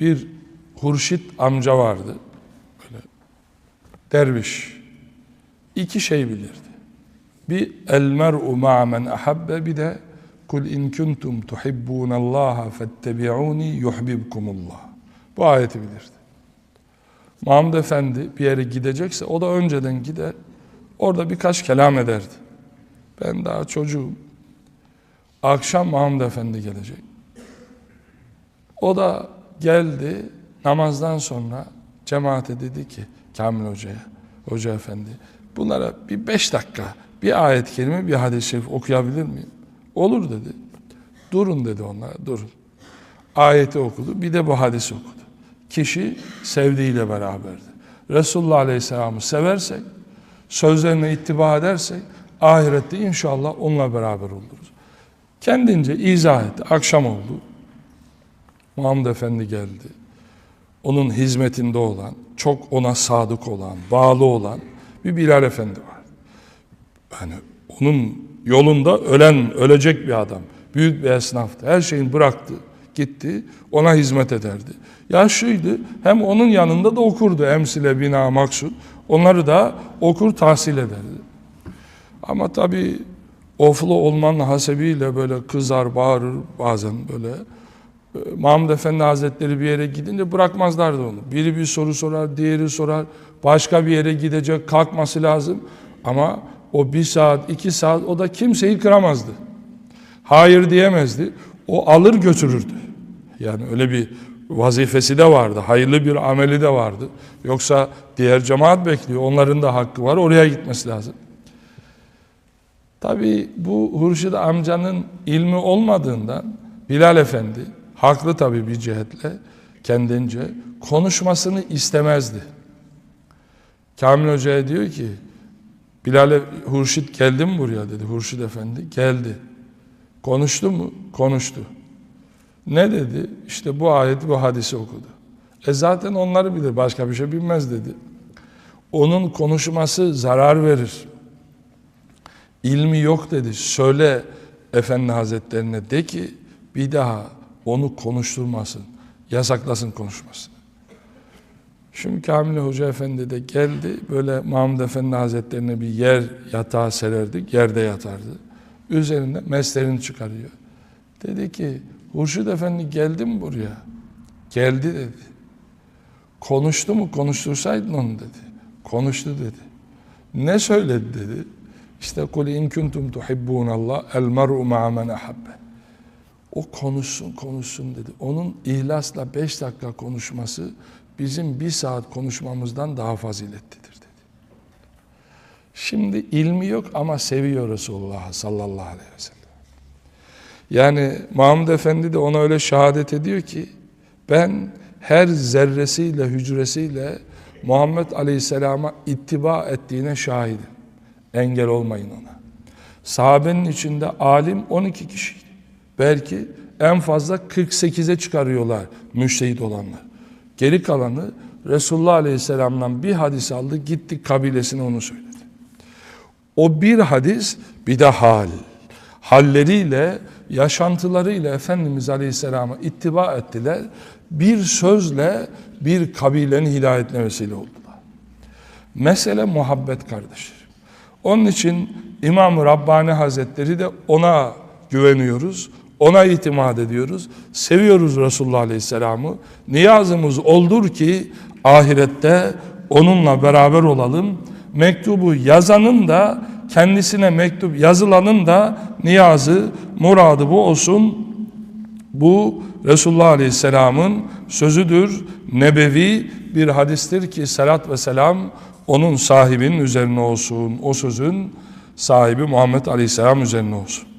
bir Hurşit amca vardı. Böyle derviş. İki şey bilirdi. Bir el mer'u ma'a men ahabbe bir de kul in kuntum tuhibbunallaha fettebi'uni yuhibbukumullah. Bu ayeti bilirdi. Mahmud Efendi bir yere gidecekse o da önceden gider. Orada birkaç kelam ederdi. Ben daha çocuğum. Akşam Mahmud Efendi gelecek. O da geldi namazdan sonra cemaate dedi ki Kamil Hoca'ya, Hoca Efendi bunlara bir beş dakika bir ayet kelime bir hadis-i şerif okuyabilir miyim? Olur dedi. Durun dedi onlara durun. Ayeti okudu bir de bu hadisi okudu. Kişi sevdiğiyle beraberdi. Resulullah Aleyhisselam'ı seversek, sözlerine ittiba edersek ahirette inşallah onunla beraber oluruz. Kendince izah etti. Akşam oldu. Muhammed Efendi geldi. Onun hizmetinde olan, çok ona sadık olan, bağlı olan bir Bilal Efendi var. Yani onun yolunda ölen, ölecek bir adam. Büyük bir esnaftı. Her şeyini bıraktı, gitti, ona hizmet ederdi. Yaşlıydı, hem onun yanında da okurdu. Emsile, bina, maksud. Onları da okur, tahsil ederdi. Ama tabii oflu olmanın hasebiyle böyle kızar, bağırır bazen böyle. Mahmud Efendi Hazretleri bir yere gidince bırakmazlardı onu. Biri bir soru sorar, diğeri sorar. Başka bir yere gidecek, kalkması lazım. Ama o bir saat, iki saat o da kimseyi kıramazdı. Hayır diyemezdi. O alır götürürdü. Yani öyle bir vazifesi de vardı. Hayırlı bir ameli de vardı. Yoksa diğer cemaat bekliyor. Onların da hakkı var. Oraya gitmesi lazım. Tabi bu Hurşid amcanın ilmi olmadığından Bilal Efendi haklı tabi bir cihetle kendince konuşmasını istemezdi. Kamil Hoca'ya diyor ki Bilal Hurşit geldi mi buraya dedi Hurşit Efendi geldi. Konuştu mu? Konuştu. Ne dedi? İşte bu ayeti bu hadisi okudu. E zaten onları bilir başka bir şey bilmez dedi. Onun konuşması zarar verir. İlmi yok dedi. Söyle Efendi Hazretlerine de ki bir daha onu konuşturmasın. Yasaklasın konuşmasını. Şimdi Kamil Hoca Efendi de geldi. Böyle Mahmud Efendi Hazretlerine bir yer yatağı sererdik. Yerde yatardı. Üzerinde meslerini çıkarıyor. Dedi ki Hurşit Efendi geldi mi buraya? Geldi dedi. Konuştu mu? Konuştursaydın onu dedi. Konuştu dedi. Ne söyledi dedi. İşte kul in kuntum tuhibbunallah el mer'u ma'a men ahabbe. O konuşsun konuşsun dedi. Onun ihlasla beş dakika konuşması bizim bir saat konuşmamızdan daha faziletlidir dedi. Şimdi ilmi yok ama seviyor Resulullah sallallahu aleyhi ve sellem. Yani Mahmud Efendi de ona öyle şehadet ediyor ki ben her zerresiyle hücresiyle Muhammed Aleyhisselam'a ittiba ettiğine şahidim. Engel olmayın ona. Sahabenin içinde alim 12 kişiydi. Belki en fazla 48'e çıkarıyorlar müştehit olanlar. Geri kalanı Resulullah Aleyhisselam'dan bir hadis aldı, gitti kabilesine onu söyledi. O bir hadis bir de hal. Halleriyle, yaşantılarıyla Efendimiz Aleyhisselam'a ittiba ettiler. Bir sözle bir kabilenin hidayetine vesile oldular. Mesele muhabbet kardeşler. Onun için İmam-ı Rabbani Hazretleri de ona güveniyoruz. Ona itimat ediyoruz. Seviyoruz Resulullah Aleyhisselam'ı. Niyazımız oldur ki ahirette onunla beraber olalım. Mektubu yazanın da kendisine mektup yazılanın da niyazı, muradı bu olsun. Bu Resulullah Aleyhisselam'ın sözüdür. Nebevi bir hadistir ki salat ve selam onun sahibinin üzerine olsun. O sözün sahibi Muhammed Aleyhisselam üzerine olsun.